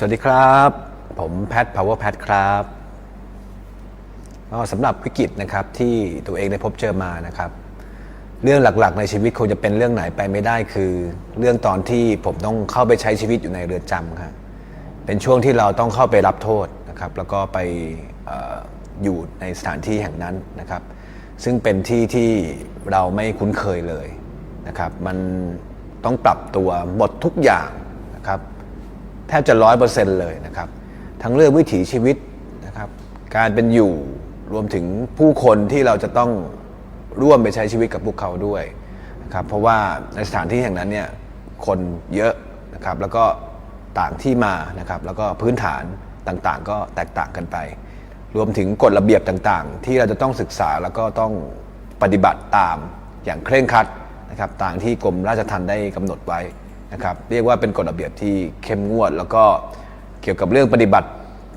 สวัสดีครับ ผมแพท power แพทครับก็สำหรับวิกฤตนะครับที่ตัวเองได้พบเจอมานะครับ เรื่องหลักๆ ในชีวิตคงจะเป็นเรื่องไหนไปไม่ได้คือ เรื่องตอนที่ผมต้องเข้าไปใช้ชีวิตอยู่ในเรือนจำครับเป็นช่วงที่เราต้องเข้าไปรับโทษนะครับ แล้วก็ไปอออยู่ในสถานที่แห่งนั้นนะครับ ซึ่งเป็นที่ที่เราไม่คุ้นเคยเลยนะครับ มันต้องปรับตัวหมดทุกอย่างนะครับ แทบจะร้อยเปอร์เซ็นต์เลยนะครับ ทั้งเรื่องวิถีชีวิตนะครับ การเป็นอยู่รวมถึงผู้คนที่เราจะต้องร่วมไปใช้ชีวิตกับพวกเขาด้วยนะครับ เพราะว่าในสถานที่แห่งนั้นเนี่ยคนเยอะนะครับ แล้วก็ต่างที่มานะครับ แล้วก็พื้นฐานต่างๆ ก็แตกต่างกันไป รวมถึงกฎระเบียบต่างๆ ที่เราจะต้องศึกษาแล้วก็ต้องปฏิบัติตามอย่างเคร่งครัดนะครับ ตามที่กรมราชทัณฑ์ได้กำหนดไว้ นะครับเรียกว่าเป็นกฎระเบียบที่เข้มงวด แล้วก็เกี่ยวกับเรื่องปฏิบัติ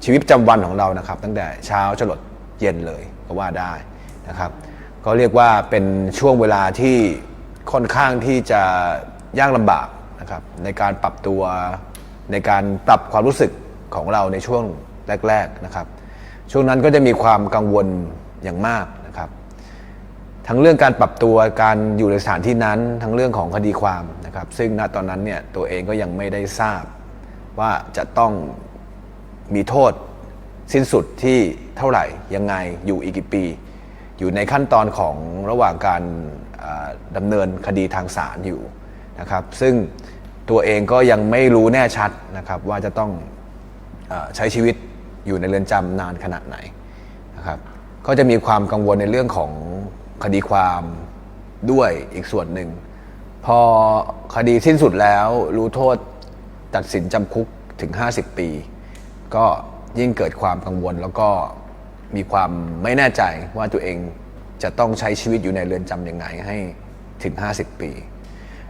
ชีวิตประจำวันของเรานะครับ ตั้งแต่เช้าจรดเย็นเลยก็ว่าได้นะครับ ก็เรียกว่าเป็นช่วงเวลาที่ค่อนข้างที่จะยากลำบากนะครับในการปรับตัวในการปรับความรู้สึกของเราในช่วงแรก ๆนะครับ ช่วงนั้นก็จะมีความกังวลอย่างมากนะครับ ทั้งเรื่องการปรับตัวการอยู่ในสถานที่นั้น ทั้งเรื่องของคดีความ นะครับซึ่งณตอนนั้นเนี่ยตัวเองก็ยังไม่ได้ทราบ ว่าจะต้องมีโทษสิ้นสุดที่เท่าไหร่ยังไงอยู่อีกกี่ปี อยู่ในขั้นตอนของระหว่างการดำเนินคดีทางศาลอยู่นะครับซึ่งตัวเองก็ยังไม่รู้แน่ชัดนะครับว่าจะต้องอใช้ชีวิตอยู่ในเรือนจำนานขนาดไหนนะครับก็จะมีความกังวลในเรื่องของคดีความด้วยอีกส่วนหนึ่ง พอคดีสิ้นสุดแล้วรู้โทษตัดสินจำคุกถึง 50 ปี ก็ยิ่งเกิดความกังวลแล้วก็มีความไม่แน่ใจว่าตัวเองจะต้องใช้ชีวิตอยู่ในเรือนจำยังไงให้ถึง 50 ปี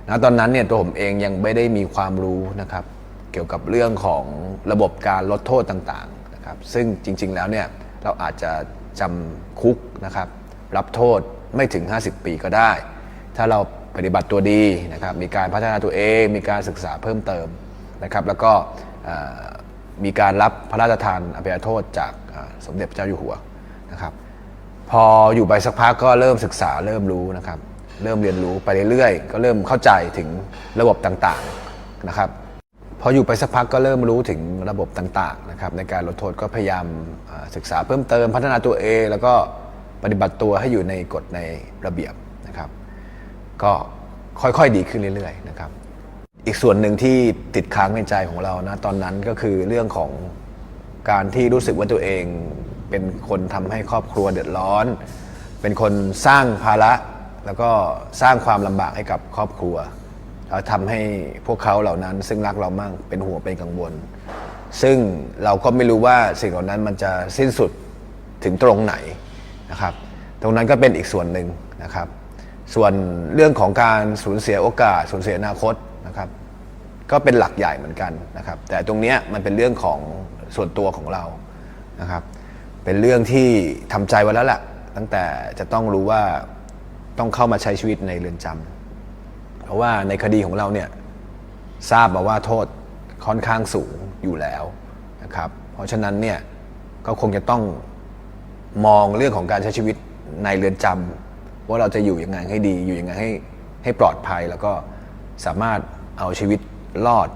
นะตอนนั้นเนี่ยตัวผมเองยังไม่ได้มีความรู้นะครับ เกี่ยวกับเรื่องของระบบการลดโทษต่างๆนะครับ ซึ่งจริง ๆแล้วเนี่ยเราอาจจะจำคุกนะครับ รับโทษไม่ถึง 50 ปีก็ได้ ถ้าเรา ปฏิบัติตัวดีนะครับมีการพัฒนาตัวเอง มีการศึกษาเพิ่มเติมนะครับแล้วก็มีการรับพระราชทานอภัยโทษจากสมเด็จพระเจ้าอยู่หัวนะครับพออยู่ไปสักพักก็เริ่มศึกษาเริ่มรู้นะครับเริ่มเรียนรู้ไปเรื่อยๆ ก็เริ่มเข้าใจถึงระบบต่างๆนะครับพออยู่ไปสักพักก็เริ่มรู้ถึงระบบต่างๆนะครับในการลดโทษก็พยายามศึกษาเพิ่มเติมพัฒนาตัวเอง แล้วก็ปฏิบัติตัวให้อยู่ในกฎในระเบียบ ก็ค่อยๆดีขึ้นเรื่อยๆนะครับ อีกส่วนหนึ่งที่ติดค้างในใจของเรานะตอนนั้นก็คือเรื่องของการที่รู้สึกว่าตัวเองเป็นคนทำให้ครอบครัวเดือดร้อน เป็นคนสร้างภาระ แล้วก็สร้างความลำบากให้กับครอบครัวแล้วทำให้พวกเขาเหล่านั้น ซึ่งรักเรามากเป็นห่วงเป็นกังวล ซึ่งเราก็ไม่รู้ว่าสิ่งเหล่านั้นมันจะสิ้นสุดถึงตรงไหนนะครับ ตรงนั้นก็เป็นอีกส่วนหนึ่งนะครับ ส่วนเรื่องของการสูญเสียโอกาสสูญเสียอนาคตนะครับ ก็เป็นหลักใหญ่เหมือนกันนะครับ แต่ตรงนี้มันเป็นเรื่องของส่วนตัวของเรานะครับ เป็นเรื่องที่ทำใจไว้แล้วแหละตั้งแต่จะต้องรู้ว่าต้องเข้ามาใช้ชีวิตในเรือนจำเพราะว่าในคดีของเราเนี่ยทราบมาว่าโทษค่อนข้างสูงอยู่แล้วนะครับ เพราะฉะนั้นเนี่ยก็คงจะต้องมองเรื่องของการใช้ชีวิตในเรือนจำ ว่าเราจะอยู่ยังไงให้ดีอยู่ยังไงให้ให้ปลอดภัยแล้วก็สามารถเอาชีวิตรอด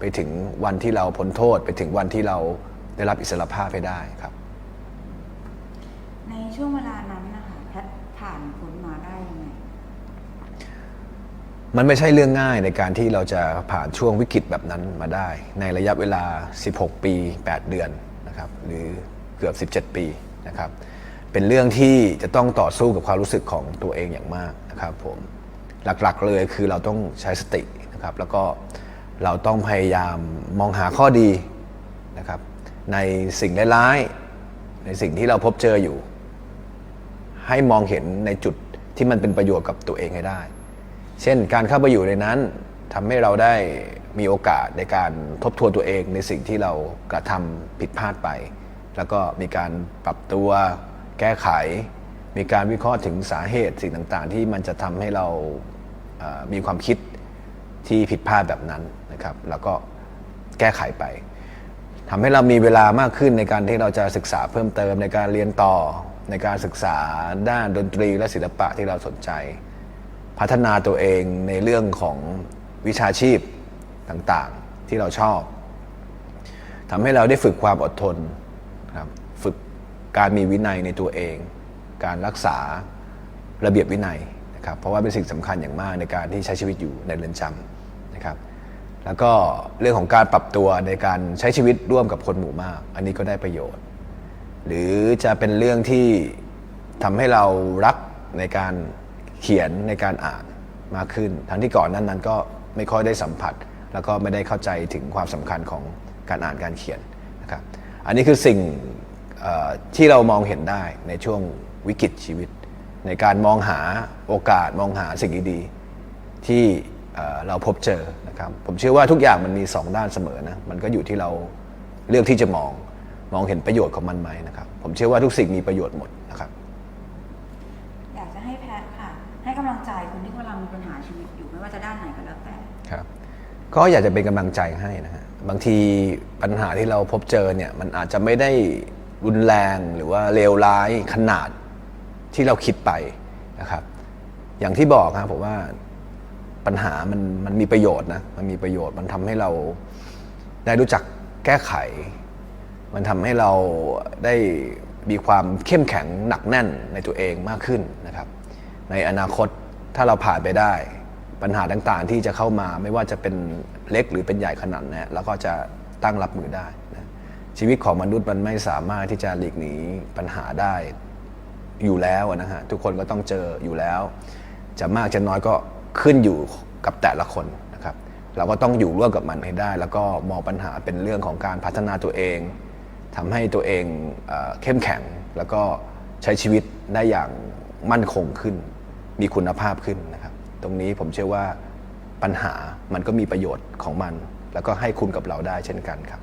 ไปถึงวันที่เราพ้นโทษ ไปถึงวันที่เราได้รับอิสรภาพให้ได้ครับ ในช่วงเวลานั้นนะคะแพทย์ผ่านพ้นมาได้ยังไงมันไม่ใช่เรื่องง่ายในการที่เราจะผ่านช่วงวิกฤตแบบนั้นมาได้ ในระยะเวลา 16 ปี 8 เดือนนะครับ หรือเกือบ 17 ปีนะครับ เป็นเรื่องที่จะต้องต่อสู้กับความรู้สึกของตัวเองอย่างมากนะครับผมหลักๆเลยคือเราต้องใช้สตินะครับ แล้วก็เราต้องพยายามมองหาข้อดีนะครับ ในสิ่งร้ายๆในสิ่งที่เราพบเจออยู่ ให้มองเห็นในจุดที่มันเป็นประโยชน์กับตัวเองให้ได้ เช่นการเข้าไปอยู่ในนั้นทำให้เราได้มีโอกาสในการทบทวนตัวเองในสิ่งที่เรากระทำผิดพลาดไป แล้วก็มีการปรับตัว แก้ไข มีการวิเคราะห์ถึงสาเหตุสิ่งต่างๆ ที่มันจะทำให้เรามีความคิดที่ผิดพลาดแบบนั้นนะครับ แล้วก็แก้ไขไปทำให้เรามีเวลามากขึ้นในการที่เราจะศึกษาเพิ่มเติมในการเรียนต่อในการศึกษาด้านดนตรีและศิลปะที่เราสนใจ พัฒนาตัวเองในเรื่องของวิชาชีพต่างๆที่เราชอบทำให้เราได้ฝึกความอดทนครับฝึก การมีวินัยในตัวเอง การรักษาระเบียบวินัยนะครับเพราะว่าเป็นสิ่งสำคัญอย่างมากในการที่ใช้ชีวิตอยู่ในเรือนจำนะครับแล้วก็เรื่องของการปรับตัวในการใช้ชีวิตร่วมกับคนหมู่มาก อันนี้ก็ได้ประโยชน์ หรือจะเป็นเรื่องที่ทำให้เรารักในการเขียนในการอ่านมากขึ้น ทั้งที่ก่อนนั้นนั้นก็ไม่ค่อยได้สัมผัส แล้วก็ไม่ได้เข้าใจถึงความสำคัญของการอ่านการเขียนนะครับอันนี้คือสิ่ง ที่เรามองเห็นได้ในช่วงวิกฤตชีวิต ในการมองหาโอกาสมองหาสิ่งดีๆที่เอ่อเราพบเจอนะครับผมเชื่อว่าทุกอย่างมันมีสองด้านเสมอนะมันก็อยู่ที่เราเลือกที่จะมองมองเห็นประโยชน์ของมันไหมนะครับ ผมเชื่อว่าทุกสิ่งมีประโยชน์หมดนะครับอยากจะให้แพทย์ค่ะ ให้กำลังใจคนที่กำลังมีปัญหาชีวิตอยู่ไม่ว่าจะด้านไหนก็แล้วแต่ครับ ก็อยากจะเป็นกำลังใจให้นะฮะบางทีปัญหาที่เราพบเจอเนี่ยมันอาจจะไม่ได้ รุนแรงหรือว่าเลวร้ายขนาดที่เราคิดไปนะครับ อย่างที่บอกครับผมว่าปัญหามันมันมีประโยชน์นะมันมีประโยชน์มันทำให้เราได้รู้จักแก้ไข มันทำให้เราได้มีความเข้มแข็งหนักแน่นในตัวเองมากขึ้นนะครับ ในอนาคตถ้าเราผ่านไปได้ ปัญหาต่างๆที่จะเข้ามาไม่ว่าจะเป็นเล็กหรือเป็นใหญ่ขนาดไหนี้เราก็จะตั้งรับมือได้นะ ชีวิตของมนุษย์มันไม่สามารถที่จะหลีกหนีปัญหาได้อยู่แล้วนะฮะทุกคนก็ต้องเจออยู่แล้ว จะมากจะน้อยก็ขึ้นอยู่กับแต่ละคนนะครับ เราก็ต้องอยู่ร่วมกับมันให้ได้ แล้วก็มองปัญหาเป็นเรื่องของการพัฒนาตัวเองทำให้ตัวเองเอเข้มแข็ง แล้วก็ใช้ชีวิตได้อย่างมั่นคงขึ้น มีคุณภาพขึ้นนะครับ ตรงนี้ผมเชื่อว่าปัญหามันก็มีประโยชน์ของมัน แล้วก็ให้คุณกับเราได้เช่นกันครับ